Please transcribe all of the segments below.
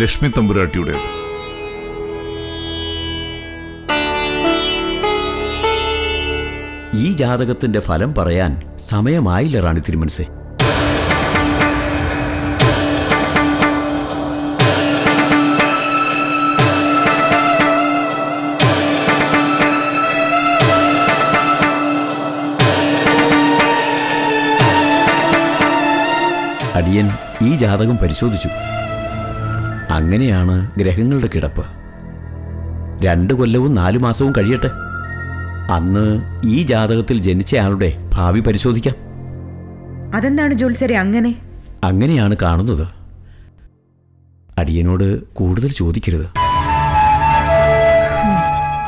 ലക്ഷ്മി തമ്പുരാട്ടിയുടേത്. ഈ ജാതകത്തിന്റെ ഫലം പറയാൻ സമയമായില്ല റാണി തിരുമനസേ. അടിയൻ ഈ ജാതകം പരിശോധിച്ചു. അങ്ങനെയാണ് ഗ്രഹങ്ങളുടെ കിടപ്പ്. രണ്ട് കൊല്ലവും നാലു മാസവും കഴിയട്ടെ. അന്ന് ഈ ജാതകത്തിൽ ജനിച്ചയാളുടെ ഭാവി പരിശോധിക്കാം. അതെന്താണ് ജോത്സരെ അങ്ങനെ? അങ്ങനെയാണ് കാണുന്നത്. അടിയനോട് കൂടുതൽ ചോദിക്കരുത്.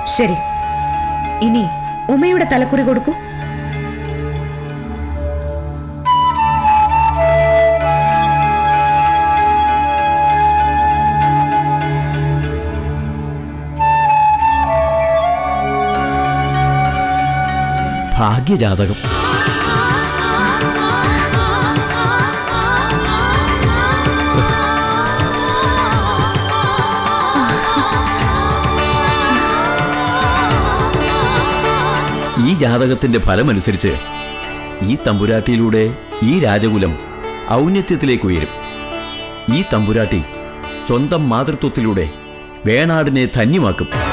ശരി. ഇനി ഉമയുടെ തലക്കുറി കൊടുക്കൂ. ഭാഗ്യജാതകം. ഈ ജാതകത്തിന്റെ ഫലമനുസരിച്ച് ഈ തമ്പുരാട്ടിയിലൂടെ ഈ രാജകുലം ഔന്നത്യത്തിലേക്ക് ഉയരും. ഈ തമ്പുരാട്ടി സ്വന്തം മാതൃത്വത്തിലൂടെ വേണാടിനെ ധന്യമാക്കും.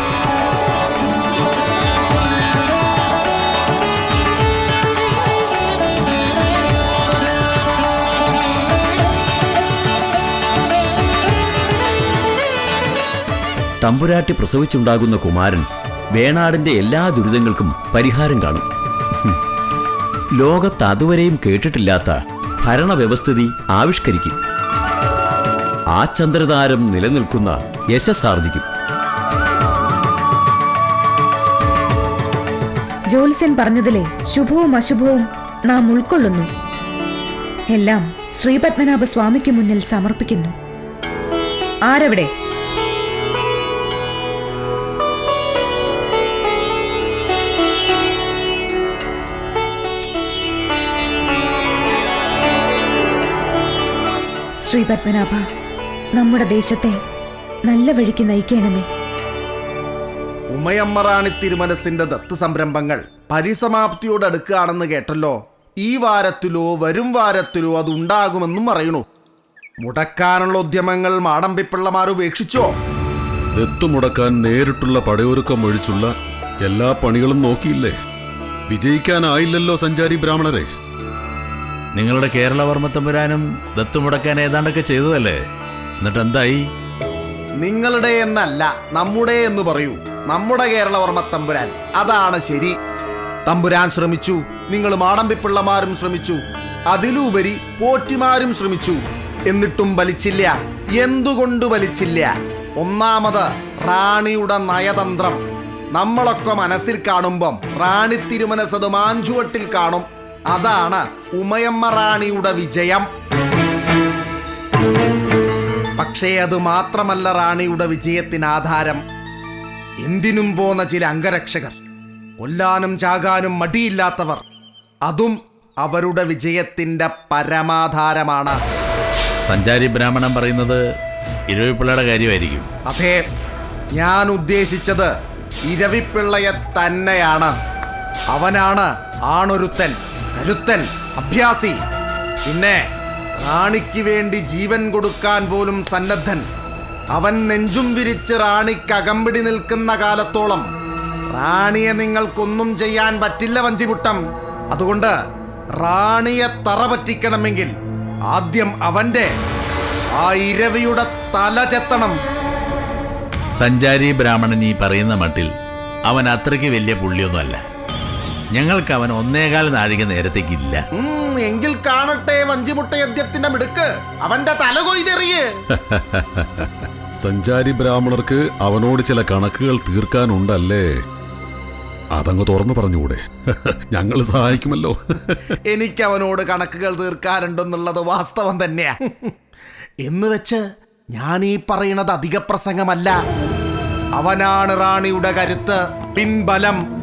തമ്പുരാട്ടി പ്രസവിച്ചുണ്ടാകുന്ന കുമാരൻ വേണാടിന്റെ എല്ലാ ദുരിതങ്ങൾക്കും പരിഹാരം കാണും. ലോകത്ത് അതുവരെയും കേട്ടിട്ടില്ലാത്ത ഭരണവ്യവസ്ഥിതി ആവിഷ്കരിക്കും. ആ ചന്ദ്രതാരം നിലനിൽക്കുന്ന യശസ്സാർജിക്കും. ജോത്സ്യൻ പറഞ്ഞതിലെ ശുഭവും അശുഭവും നാം ഉൾക്കൊള്ളുന്നു. എല്ലാം ശ്രീപത്മനാഭ സ്വാമിക്ക് മുന്നിൽ സമർപ്പിക്കുന്നു. ആരവിടെ? ശ്രീപത്മനാഭ നമ്മുടെ ദേശത്തെ നല്ല വഴിക്ക് നയിക്കണമേ. ഉമയമ്മറാണി തിരുമനസിന്റെ ദത്ത് സംരംഭങ്ങൾ പരിസമാപ്തിയോട് പരിസമാപ്തിയോടടുക്കുകയാണെന്ന് കേട്ടല്ലോ. ഈ വാരത്തിലോ വരും വാരത്തിലോ അത് ഉണ്ടാകുമെന്നും പറയണു മുടക്കാനുള്ള ഉദ്യമങ്ങൾ മാടമ്പിപ്പിള്ളമാർ ഉപേക്ഷിച്ചോ? ദത്തു മുടക്കാൻ നേരിട്ടുള്ള പടയൊരുക്കം ഒഴിച്ചുള്ള എല്ലാ പണികളും നോക്കിയില്ലേ? വിജയിക്കാനായില്ലല്ലോ സഞ്ചാരി ബ്രാഹ്മണരെ. നിങ്ങളുടെ കേരളവർമ്മ തമ്പുരാനും ദത്തുമുടക്കാൻ ഏതാണ്ടൊക്കെ ചെയ്തതല്ലേ? എന്നിട്ട് എന്തായി? നിങ്ങളുടെ എന്നല്ല നമ്മുടെ എന്ന് പറയൂ. നമ്മുടെ കേരളവർമ്മ തമ്പുരാൻ അതാണ് ശരി. തമ്പുരാൻ ശ്രമിച്ചു നിങ്ങൾ മാടമ്പിപ്പിള്ളമാരും ശ്രമിച്ചു അതിലുപരി പോറ്റിമാരും ശ്രമിച്ചു. എന്നിട്ടും വലിച്ചില്ല എന്തുകൊണ്ട് വലിച്ചില്ല ഒന്നാമത് റാണിയുടെ നയതന്ത്രം. നമ്മളൊക്കെ മനസ്സിൽ കാണുമ്പം റാണി തിരുമനസത് മാഞ്ചുവട്ടിൽ കാണും. അതാണ് ഉമയമ്മ റാണിയുടെ വിജയം. പക്ഷേ അത് മാത്രമല്ല റാണിയുടെ വിജയത്തിന് ആധാരം എന്തിനും പോന്ന ചില അംഗരക്ഷകർ കൊല്ലാനും ചാകാനും മടിയില്ലാത്തവർ അതും അവരുടെ വിജയത്തിന്റെ പരമാധാരമാണ്. സഞ്ചാരി ബ്രാഹ്മണൻ പറയുന്നത് ഇരവിപ്പിള്ളയുടെ കാര്യമായിരിക്കും. അതെ ഞാൻ ഉദ്ദേശിച്ചത് ഇരവിപ്പിള്ളയെ തന്നെയാണ്. അവനാണ് ആണൊരുത്തൻ കരുത്തൻ അഭ്യാസി. പിന്നെ റാണിക്ക് വേണ്ടി ജീവൻ കൊടുക്കാൻ പോലും സന്നദ്ധൻ. അവൻ നെഞ്ചും വിരിച്ച് റാണിക്ക് അകമ്പിടി നിൽക്കുന്ന കാലത്തോളം റാണിയെ നിങ്ങൾക്കൊന്നും ചെയ്യാൻ പറ്റില്ല വഞ്ചിമുട്ടം. അതുകൊണ്ട് റാണിയെ തറ പറ്റിക്കണമെങ്കിൽ ആദ്യം അവന്റെ ആ ഇരവിയുടെ തല ചെത്തണം. സഞ്ചാരി ബ്രാഹ്മണൻ ഈ പറയുന്ന മട്ടിൽ അവൻ അത്രയ്ക്ക് വലിയ പുള്ളിയൊന്നുമല്ല. ഞങ്ങൾക്ക് അവൻ ഒന്നേകാൽ നാഴിക നേരത്തേക്കില്ല. എങ്കിൽ കാണട്ടെ വഞ്ചിമുട്ട യദ്യത്തിന്റെ മിടുക്ക്. അവന്റെ തല കൊയ്തെറിയേ. സഞ്ചാരി ബ്രാഹ്മണർക്ക് അവനോട് ചില കണക്കുകൾ തീർക്കാനുണ്ടല്ലേ? അതങ്ങ് തുറന്നു പറഞ്ഞുകൂടെ. ഞങ്ങൾ സഹായിക്കുമല്ലോ. എനിക്ക് അവനോട് കണക്കുകൾ തീർക്കാറുണ്ടെന്നുള്ളത് വാസ്തവം തന്നെയാ. എന്ന് വെച്ച് ഞാൻ ഈ പറയുന്നത് അധിക പ്രസംഗമല്ല അവനാണ് റാണിയുടെ കരുത്ത് പിൻബലം.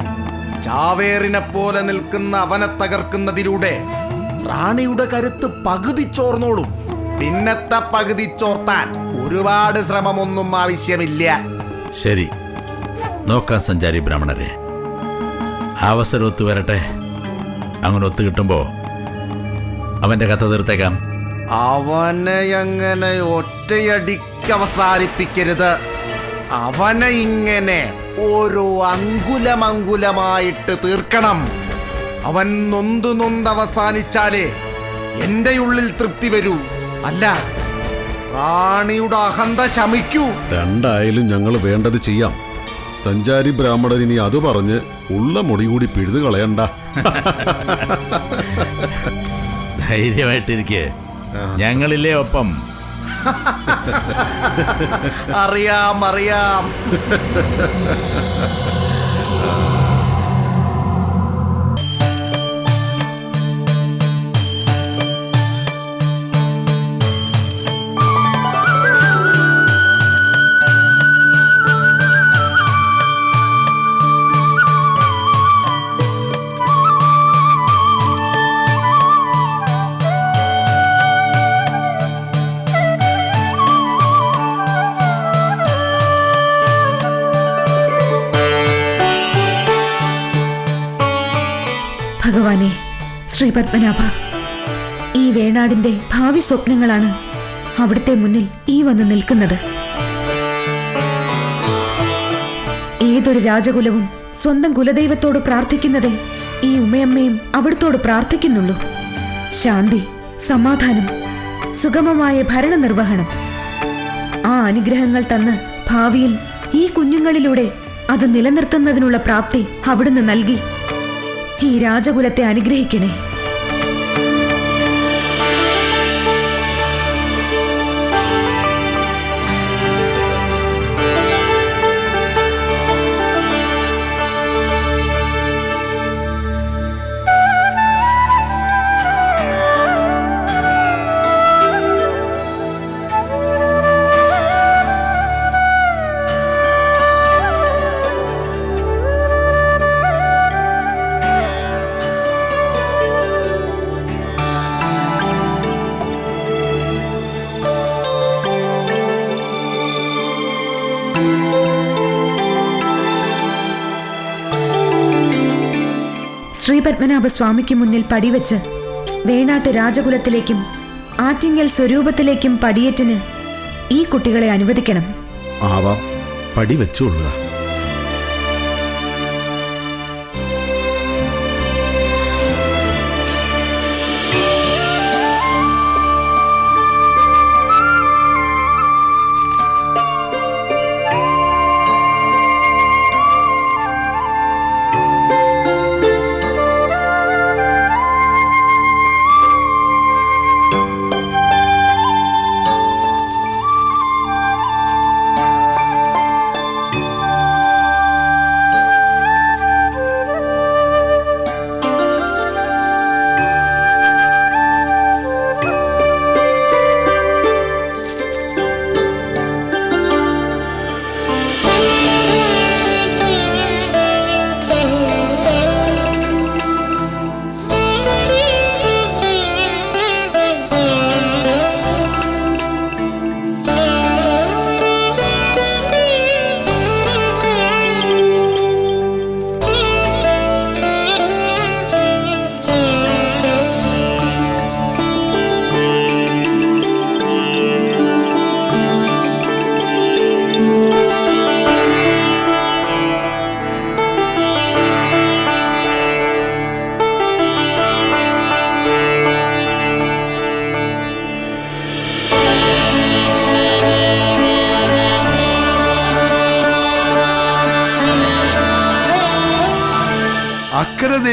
ചാവേറിനെ പോലെ നിൽക്കുന്ന അവനെ തകർക്കുന്നതിലൂടെ റാണിയുടെ കരുത്ത് പകുതി ചോർന്നോളും. പിന്നത്തെ പകുതി ചോർത്താൻ ഒരുപാട് ശ്രമമൊന്നും ആവശ്യമില്ല. ശരി. നോക്കാം സഞ്ചാരി ബ്രാഹ്മണരെ. അവസരം ഒത്തു വരട്ടെ. അങ്ങനെ ഒത്തു കിട്ടുമ്പോ അവന്റെ കഥ തീർത്തേക്കാം. അവനെ എങ്ങനെ ഒറ്റയടിക്ക് അവസാനിപ്പിക്കരുത്? അവനെ ഇങ്ങനെ ഓരോ അങ്കുലമങ്കുലമായിട്ട് തീർക്കണം. അവൻ നൊന്തു നൊന്ത് അവസാനിച്ചാലേ എന്റെ ഉള്ളിൽ തൃപ്തി വരൂ. അല്ല റാണിയുടെ അഹന്ത ശമിക്കൂ. രണ്ടായാലും ഞങ്ങൾ വേണ്ടത് ചെയ്യാം. സഞ്ചാരി ബ്രാഹ്മണൻ ഇനി അത് പറഞ്ഞ് ഉള്ള മുടി കൂടി പിഴുതു കളയണ്ട. ധൈര്യമായിട്ടിരിക്കെ. ഞങ്ങളില്ലേ ഒപ്പം. അറിയാം അറിയാം. ഭഗവാനെ ശ്രീ പത്മനാഭ. ഈ വേണാടിന്റെ ഭാവി സ്വപ്നങ്ങളാണ് അവിടുത്തെ മുന്നിൽ ഈ വന്ന് നിൽക്കുന്നത്. ഏതൊരു രാജകുലവും സ്വന്തം കുലദൈവത്തോട് പ്രാർത്ഥിക്കുന്നതേ ഈ ഉമ്മയമ്മയും അവിടുത്തോട് പ്രാർത്ഥിക്കുന്നുള്ളൂ. ശാന്തി സമാധാനം സുഗമമായ ഭരണനിർവഹണം. ആ അനുഗ്രഹങ്ങൾ തന്ന് ഭാവിയിൽ ഈ കുഞ്ഞുങ്ങളിലൂടെ അത് നിലനിർത്തുന്നതിനുള്ള പ്രാപ്തി അവിടുന്ന് നൽകി. ഈ രാജകുലത്തെ അനുഗ്രഹിക്കണേ. ശ്രീപത്മനാഭ സ്വാമിക്ക് മുന്നിൽ പടിവെച്ച് വേണാട്ട് രാജകുലത്തിലേക്കും ആറ്റിങ്ങൽ സ്വരൂപത്തിലേക്കും പടിയേറ്റിന് ഈ കുട്ടികളെ അനുവദിക്കണം. ആവാം. പടി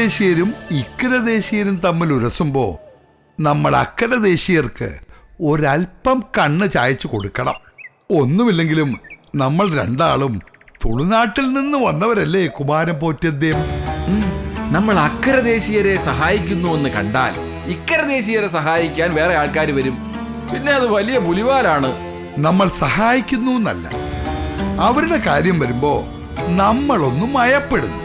വെച്ചുകൊള്ളുക അക്കരദേശീയരും ഇക്കരദേശീയരും തമ്മിൽ ഉരസുമ്പോ നമ്മൾ അക്കരദേശീയർക്ക് ഒരൽപ്പം കണ്ണ് ചായച്ചു കൊടുക്കണം. ഒന്നുമില്ലെങ്കിലും നമ്മൾ രണ്ടാളും തുളുനാട്ടിൽ നിന്ന് വന്നവരല്ലേ കുമാരൻ പോറ്റദ്ദേഹം നമ്മൾ അക്കര ദേശീയരെ സഹായിക്കുന്നു എന്ന് കണ്ടാൽ ഇക്കര ദേശീയരെ സഹായിക്കാൻ വേറെ ആൾക്കാർ വരും. പിന്നെ അത് വലിയ പുലിവാലാണ്. നമ്മൾ സഹായിക്കുന്നു എന്നല്ല. അവരുടെ കാര്യം വരുമ്പോ നമ്മളൊന്നും മയപ്പെടുന്നു.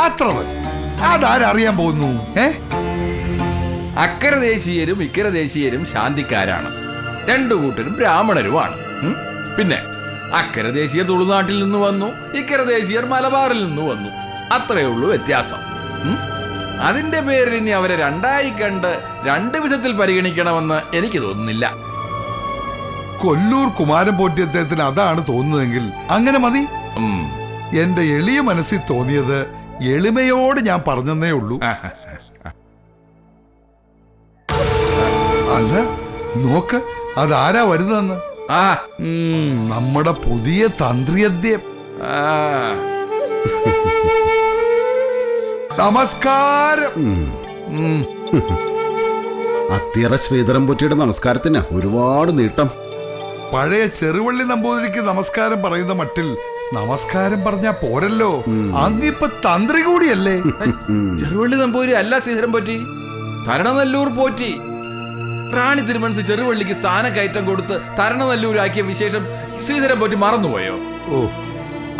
അത്ര തന്നെ അതാരറിയാൻ പോകുന്നു? ഏ? അക്കര ദേശീയരും ഇക്കര ദേശീയരും ശാന്തിക്കാരാണ്. രണ്ടു കൂട്ടരും ബ്രാഹ്മണരുമാണ്. പിന്നെ അക്കര ദേശീയർ തുളുനാട്ടിൽ നിന്ന് വന്നു ഇക്കര ദേശീയർ മലബാറിൽ നിന്ന് വന്നു. അത്രയേ ഉള്ളൂ വ്യത്യാസം? അതിന്റെ പേരിൽ ഇനി അവരെ രണ്ടായി കണ്ട് രണ്ട് വിധത്തിൽ പരിഗണിക്കണമെന്ന് എനിക്ക് തോന്നുന്നില്ല. കൊല്ലൂർ കുമാരൻ പോറ്റി അദ്ദേഹത്തിന് അതാണ് തോന്നുന്നതെങ്കിൽ അങ്ങനെ മതി. എന്റെ എളിയ മനസ്സിൽ തോന്നിയത് എളിമയോട് ഞാൻ പറഞ്ഞതേ ഉള്ളൂ. അല്ല നോക്ക് അതാരാ വരുന്നതെന്ന്? ആ. നമ്മുടെ പുതിയ തന്ത്രിയദ്യം നമസ്കാരം. അത്തിയറ ശ്രീധരൻ പൊറ്റിയുടെ നമസ്കാരത്തിന് ഒരുപാട് നീട്ടം. പഴയ ചെറുവള്ളി നമ്പൂതിരിക്ക് നമസ്കാരം പറയുന്ന മട്ടിൽ നമസ്കാരം പറഞ്ഞാ പോരല്ലോ. അങ്ങിപ്പ തന്ത്രി കൂടിയല്ലേ? ചെറുവള്ളി നമ്പൂരി അല്ല ശ്രീധരൻ പോറ്റി. തരണനല്ലൂർ പോറ്റി. റാണി തിരുമനസ് ചെറുവള്ളിക്ക് സ്ഥാനക്കയറ്റം കൊടുത്ത് തരണനല്ലൂരാക്കിയ വിശേഷം ശ്രീധരൻ പോറ്റി മറന്നുപോയോ? ഓ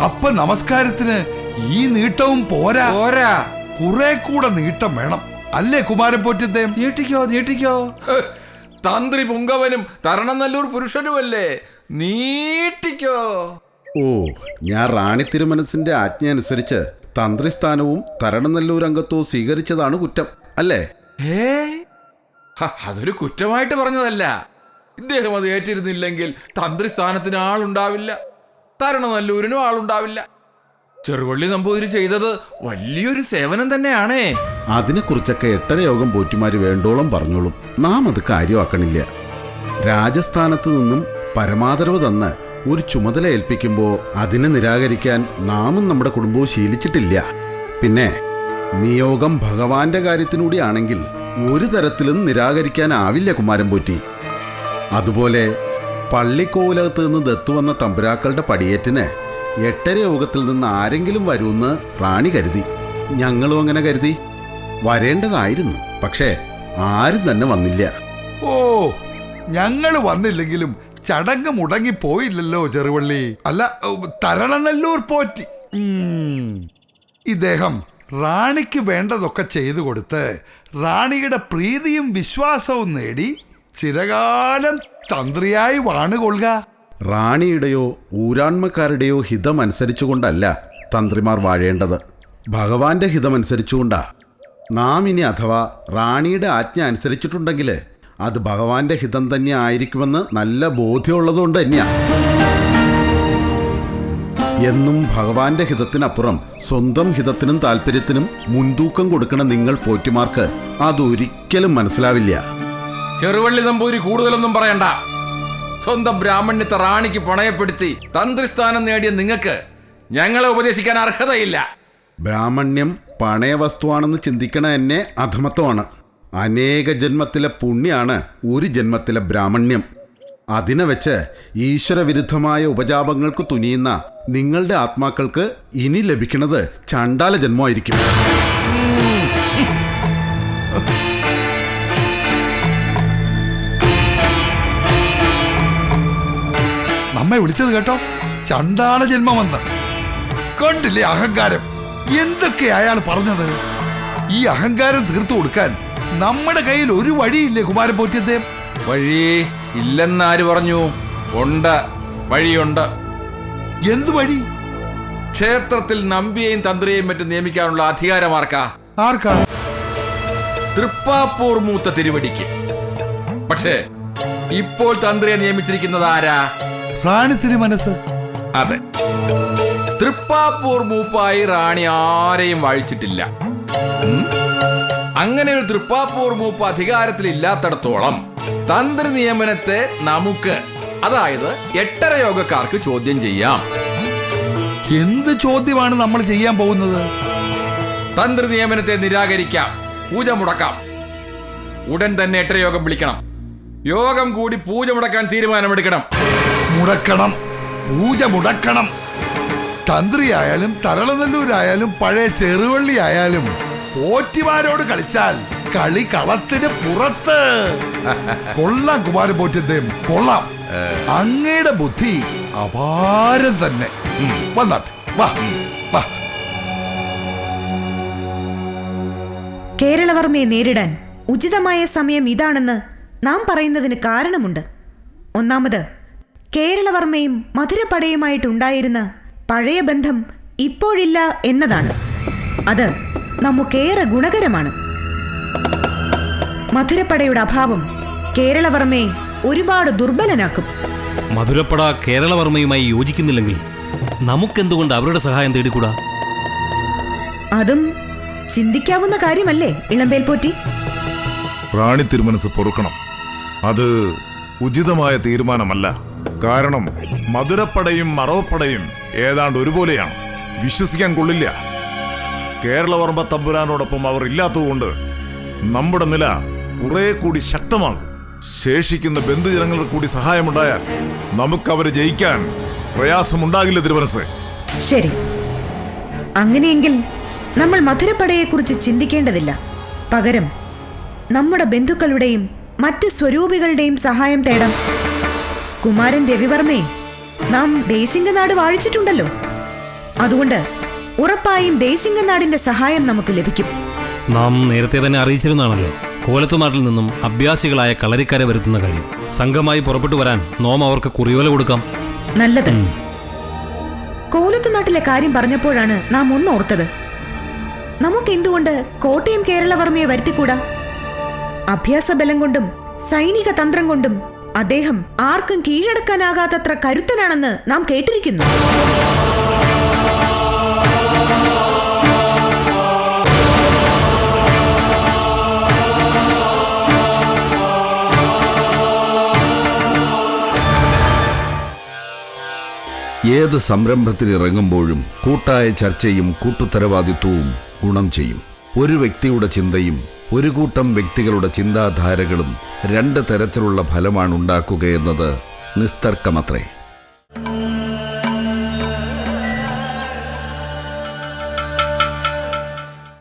അപ്പൊ നമസ്കാരത്തിന് ഈ നീട്ടവും പോരാ. പോരാ. കുറെ കൂടെ നീട്ടം വേണം. അല്ലേ കുമാരൻ പോറ്റത്തെ നീട്ടിക്കോ നീട്ടിക്കോ. തന്ത്രി പുങ്കവനും തരണനല്ലൂർ പുരുഷനുമല്ലേ? നീട്ടിക്കോ. ഓ ഞാൻ റാണി തിരുമനസിന്റെ ആജ്ഞ അനുസരിച്ച് തന്ത്രിസ്ഥാനവും തരണനല്ലൂർ അംഗത്വവും സ്വീകരിച്ചതാണ് കുറ്റം അല്ലേ? ഏ അതൊരു കുറ്റമായിട്ട് പറഞ്ഞതല്ല. ഇദ്ദേഹം അത് ഏറ്റിരുന്നില്ലെങ്കിൽ തന്ത്രി സ്ഥാനത്തിന് ആളുണ്ടാവില്ല തരണനല്ലൂരിനും ആളുണ്ടാവില്ല. ചെറുവള്ളി നമ്പൂതിരി ചെയ്തത് വലിയൊരു സേവനം തന്നെയാണേ. അതിനെക്കുറിച്ചൊക്കെ എട്ടര യോഗം പോറ്റിമാര് വേണ്ടോളം പറഞ്ഞോളും. നാം അത് കാര്യമാക്കണില്ല. രാജസ്ഥാനത്ത് നിന്നും പരമാദരവ് തന്ന് ഒരു ചുമതല ഏൽപ്പിക്കുമ്പോൾ അതിനെ നിരാകരിക്കാൻ നാമും നമ്മുടെ കുടുംബവും ശീലിച്ചിട്ടില്ല. പിന്നെ നിയോഗം ഭഗവാന്റെ കാര്യത്തിനൂടിയാണെങ്കിൽ ഒരു തരത്തിലും നിരാകരിക്കാനാവില്ല കുമാരൻ പോറ്റി. അതുപോലെ പള്ളിക്കോവിലകത്ത് നിന്ന് ദത്തുവന്ന തമ്പുരാക്കളുടെ പടിയേറ്റിന് എട്ടര യോഗത്തിൽ നിന്ന് ആരെങ്കിലും വരുമെന്ന് റാണി കരുതി. ഞങ്ങളും അങ്ങനെ കരുതി. വരേണ്ടതായിരുന്നു. പക്ഷേ ആരും തന്നെ വന്നില്ല. ഓ ഞങ്ങൾ വന്നില്ലെങ്കിലും ചടങ്ങ് മുടങ്ങി പോയില്ലല്ലോ ചെറുവള്ളി. അല്ല തരണനല്ലൂർ പോറ്റി. ഇദ്ദേഹം റാണിക്ക് വേണ്ടതൊക്കെ ചെയ്തു കൊടുത്ത് റാണിയുടെ പ്രീതിയും വിശ്വാസവും നേടി ചിരകാലം തന്ത്രിയായി വാണുകൊള്ളുക. റാണിയുടെയോ ഊരാൺമക്കാരുടെയോ ഹിതം അനുസരിച്ചുകൊണ്ടല്ല തന്ത്രിമാർ വാഴേണ്ടത്. ഭഗവാന്റെ ഹിതമനുസരിച്ചുകൊണ്ടാ. നാം ഇനി അഥവാ റാണിയുടെ ആജ്ഞ അനുസരിച്ചിട്ടുണ്ടെങ്കിൽ അത് ഭഗവാന്റെ ഹിതം തന്നെ ആയിരിക്കുമെന്ന് നല്ല ബോധ്യമുള്ളതുകൊണ്ട് തന്നെയാണ് എന്നും ഭഗവാന്റെ ഹിതത്തിനപ്പുറം സ്വന്തം ഹിതത്തിനും താല്പര്യത്തിനും മുൻതൂക്കം കൊടുക്കണ നിങ്ങൾ പോറ്റിമാർക്ക് അതൊരിക്കലും മനസ്സിലാവില്ല. ചെറുവള്ളി നമ്പൂരി കൂടുതലൊന്നും പറയണ്ട. സ്വന്തം ബ്രാഹ്മണ്യത്തെ റാണിക്ക് പണയപ്പെടുത്തി തന്ത്രിസ്ഥാനം നേടിയ നിങ്ങൾക്ക് ഞങ്ങളെ ഉപദേശിക്കാൻ അർഹതയില്ല. ബ്രാഹ്മണ്യം പണയ വസ്തുവാണെന്ന് ചിന്തിക്കണ എന്നെ അധമത്വമാണ്. അനേക ജന്മത്തിലെ പുണ്യാണ് ഒരു ജന്മത്തിലെ ബ്രാഹ്മണ്യം. അതിനെ വെച്ച് ഈശ്വരവിരുദ്ധമായ ഉപജാപങ്ങൾക്ക് തുനിയുന്ന നിങ്ങളുടെ ആത്മാക്കൾക്ക് ഇനി ലഭിക്കുന്നത് ചണ്ടാല ജന്മമായിരിക്കും. നമ്മെ വിളിച്ചത് കേട്ടോ? ചണ്ടാള ജന്മമെന്ന്. കണ്ടില്ലേ അഹങ്കാരം? എന്തൊക്കെ അയാൾ പറഞ്ഞത്? ഈ അഹങ്കാരം തീർത്തു കൊടുക്കാൻ നമ്മുടെ കയ്യിൽ ഒരു വഴിയില്ലേ കുമാരൻ പോറ്റിയദ്ദേഹം വഴി ഇല്ലെന്നാര് പറഞ്ഞു? ഉണ്ട്. വഴിയുണ്ട്. എന്ത് വഴി? ക്ഷേത്രത്തിൽ നമ്പിയെയും തന്ത്രിയെയും മറ്റും നിയമിക്കാനുള്ള അധികാരമാർക്കാ? ആർക്കാ? തൃപ്പാപ്പൂർ മൂത്ത തിരുവടിക്ക്. പക്ഷേ ഇപ്പോൾ തന്ത്രിയെ നിയമിച്ചിരിക്കുന്നത് ആരാ? റാണി തിരുമനസ്. അതെ. തൃപ്പാപ്പൂർ മൂപ്പായി റാണി ആരെയും വാഴിച്ചിട്ടില്ല? അങ്ങനെ ഒരു തൃപ്പാപ്പൂർ മൂപ്പ് അധികാരത്തിൽ ഇല്ലാത്തടത്തോളം തന്ത്രി നിയമനത്തെ നമുക്ക് അതായത് എട്ടര യോഗക്കാർക്ക് ചോദ്യം ചെയ്യാം. എന്ത് ചോദ്യമാണ് നമ്മൾ ചെയ്യാൻ പോകുന്നത്? തന്ത്രി നിയമനത്തെ നിരാകരിക്കാം പൂജ മുടക്കാം. ഉടൻ തന്നെ എട്ടര യോഗം വിളിക്കണം. യോഗം കൂടി പൂജ മുടക്കാൻ തീരുമാനമെടുക്കണം. മുടക്കണം. പൂജ മുടക്കണം. തന്ത്രിയായാലും തരളനല്ലൂരായാലും പഴയ ചെറുവള്ളി ആയാലും പോറ്റിമാരോട് കളിച്ചാൽ കളി കളത്തിന് പുറത്ത്. കൊള്ളാം കുമാരൻ പോറ്റിദ്ദേഹം കൊള്ളാം. അങ്ങയുടെ ബുദ്ധി അപാരം തന്നെ. വന്നാട്ടെ വാ. വാ. കേരളവർമ്മയെ നേരിടാൻ ഉചിതമായ സമയം ഇതാണെന്ന് നാം പറയുന്നതിന് കാരണമുണ്ട്. ഒന്നാമത് കേരളവർമ്മയും മധുരപ്പടയുമായിട്ടുണ്ടായിരുന്ന പഴയ ബന്ധം ഇപ്പോഴില്ല എന്നതാണ്. അത് നമുക്കേറെ ഗുണകരമാണ്. മധുരപ്പടയുടെ അഭാവം കേരളവർമ്മയെ ഒരുപാട് ദുർബലനാക്കും. മധുരപ്പട കേരളവർമ്മയുമായി യോജിക്കുന്നില്ലെങ്കിൽ നമുക്കെന്തുകൊണ്ട് അവരുടെ സഹായം തേടിക്കൂടാ? അതും ചിന്തിക്കാവുന്ന കാര്യമല്ലേ ഇളമ്പേൽ പോറ്റി? റാണി തിരുമനസ് പൊറുക്കണം. അത് ഉചിതമായ തീരുമാനമല്ല. കാരണം മധുരപ്പടയും മറവപ്പടയും ഏതാണ്ട് ഒരുപോലെയാണ്. വിശ്വസിക്കാൻ കൊള്ളില്ല. കേരളവർമ്മ തമ്പുരാനോടൊപ്പം അവർ ഇല്ലാത്തതുകൊണ്ട് നമ്മുടെ നില കുറെ കൂടി ശക്തമാകും. ശേഷിക്കുന്ന ബന്ധുജനങ്ങൾക്ക് കൂടി സഹായമുണ്ടായാൽ നമുക്ക് അവരെ ജയിക്കാൻ പ്രയാസമുണ്ടാകില്ല തിരുമനസ് ശരി. അങ്ങനെയെങ്കിൽ നമ്മൾ മധുരപ്പടയെക്കുറിച്ച് ചിന്തിക്കേണ്ടതില്ല. പകരം നമ്മുടെ ബന്ധുക്കളുടെയും മറ്റു സ്വരൂപികളുടെയും സഹായം തേടാം. കുമാരൻ രവിവർമ്മയെ നാം ദേശിംഗനാട് വാഴിച്ചിട്ടുണ്ടല്ലോ. അതുകൊണ്ട് ഉറപ്പായും ദേശിംഗനാടിന്റെ സഹായം നമുക്ക് ലഭിക്കും. നാം നേരത്തെ തന്നെ അറിയിച്ചിരുന്നാണല്ലോ കോലത്തുനാട്ടിൽ നിന്നും അഭ്യാസികളായ കളരിക്കാരെ വരുത്തുന്ന കാര്യം. സംഘമായി പുറപ്പെട്ടു വരാൻ നോം അവർക്ക് കുറിയോല കൊടുക്കാം. നല്ലത്. കോലത്തുനാട്ടിലെ കാര്യം പറഞ്ഞപ്പോഴാണ് നാം ഒന്ന് ഓർത്തത്. നമുക്ക് എന്തുകൊണ്ട് കോട്ടയം കേരളവർമ്മയെ വരുത്തിക്കൂടാ? അഭ്യാസ ബലം കൊണ്ടും സൈനിക തന്ത്രം കൊണ്ടും അദ്ദേഹം ആർക്കും കീഴടക്കാനാകാത്തത്ര കരുത്തനാണെന്ന് നാം കേട്ടിരിക്കുന്നു. ഏത് സംരംഭത്തിന് ഇറങ്ങുമ്പോഴും കൂട്ടായ ചർച്ചയും കൂട്ടുത്തരവാദിത്വവും ഗുണം ചെയ്യും. ഒരു വ്യക്തിയുടെ ചിന്തയും ഒരു കൂട്ടം വ്യക്തികളുടെ ചിന്താധാരകളും രണ്ട് തരത്തിലുള്ള ഫലമാണ് ഉണ്ടാക്കുകയെന്നത് നിസ്തർക്കമത്രേ.